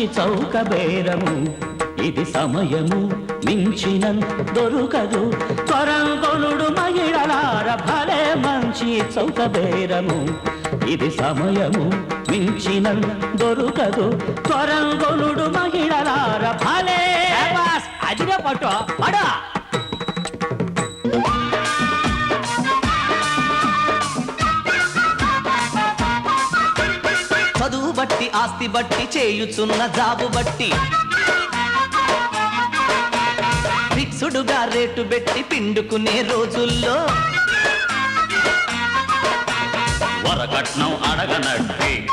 భలే మంచి చౌక బేరము. ఇది సమయము మించిన దొరుకదు. త్వరంగొనుడు మహిళలార భలే మంచి చౌక బేరము. ఇది సమయము మించిన దొరుకదు. త్వరంగొనుడు మహిళలార భలే అదిగా పట్టు ఆస్తి బట్టి చేయుచున్న జాబు బట్టి. ఫిక్సుడుగా రేటు పెట్టి పిండుకునే రోజుల్లో. వరకట్నం అడగనట్టే.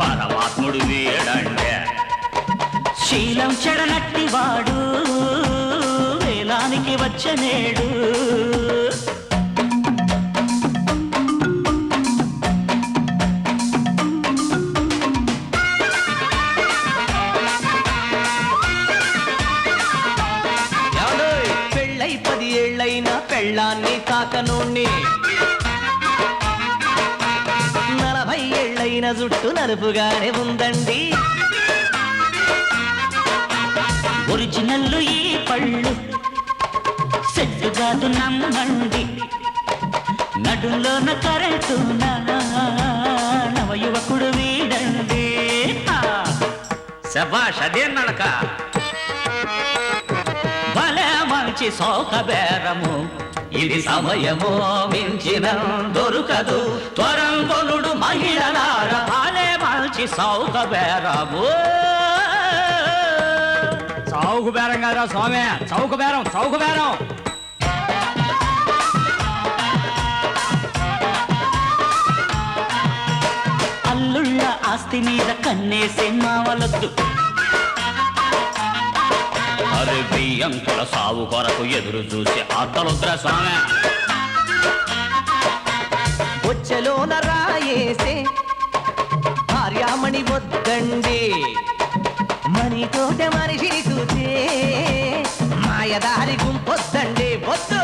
పరమాత్ముడు వేడండే శీలం చెడనట్టి వాడు వేలానికి వచ్చనేడు. పెళ్ళై పది ఏళ్ళైనా పెళ్ళాన్ని కాకనోణ్ణి నలభై ఏళ్ళైన జుట్టు నలుపుగానే ఉందండి. ఒరిజినల్ ఈ పళ్ళు సెట్టు కాదు నమ్మండి. నడులోన కరెంటు నవ యువకుడు వీడండి శబాష్ అదే నడక? మంచి సోక బేరము. ఇది సమయము మించిన దొరకదు. త్వరంగొనుడు మహిళలార భలే మంచి సౌక బేరము. చౌకు బేరం కాదురా స్వామి. చౌకు బేరం చౌకు బేరం. అల్లుళ్ళ ఆస్తి మీద కన్నేసే మావలద్దు. అరే బియ్యంకుల సావు కొరకు ఎదురు చూసి అత్తలుద్ర స్వామి. బొచ్చలోన రాయేసే భార్యామణి వద్దండి. మణితోట మనిషిని చూసే మాయదారి గుంపొద్దండి వద్దు.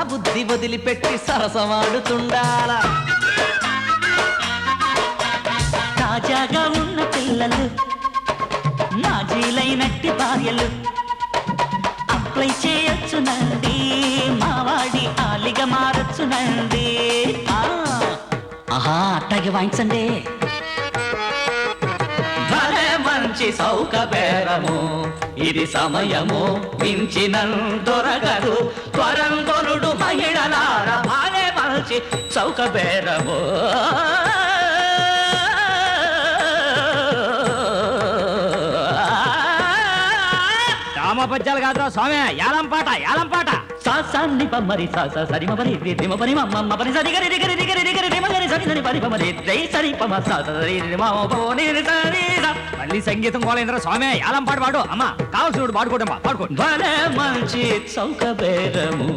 పురస వదిలిపెట్టి సరసమాడుతుండాల తాజాగా ఉన్న పిల్లలు నాజీలైనట్టి భార్యలు అప్లై చేయొచ్చునండి మావాడి ఆలిగా మారొచ్చునండి ఆ, ఆహా అట్టాగే వాయించండి. మంచి సౌక బేరము. ఇది సమయము మించిన దొరగదు త్వరంగొనుడు మహిళలార భారే మంచి సౌక బేరము. రామ పద్యాలు కాదురా స్వామి యాలంపాట పాట పాట. సాసాన్ని పమ్మరి సాసా సరి మపరి రిమ పని మమ్మ పని సరి గరి రిగరి రిగరి రిగరి రిమ గరి సరి సరి పని పమరి రై సరి పమ సాసా సరి రిమ పోని సరి మళ్ళీ సంగీతం కోలేంద్ర స్వామి యాలం పాడు పాడు. అమ్మ కావలసిన పాడుకోటమ్మా పాడుకో. భలే మంచి చౌక బేరము.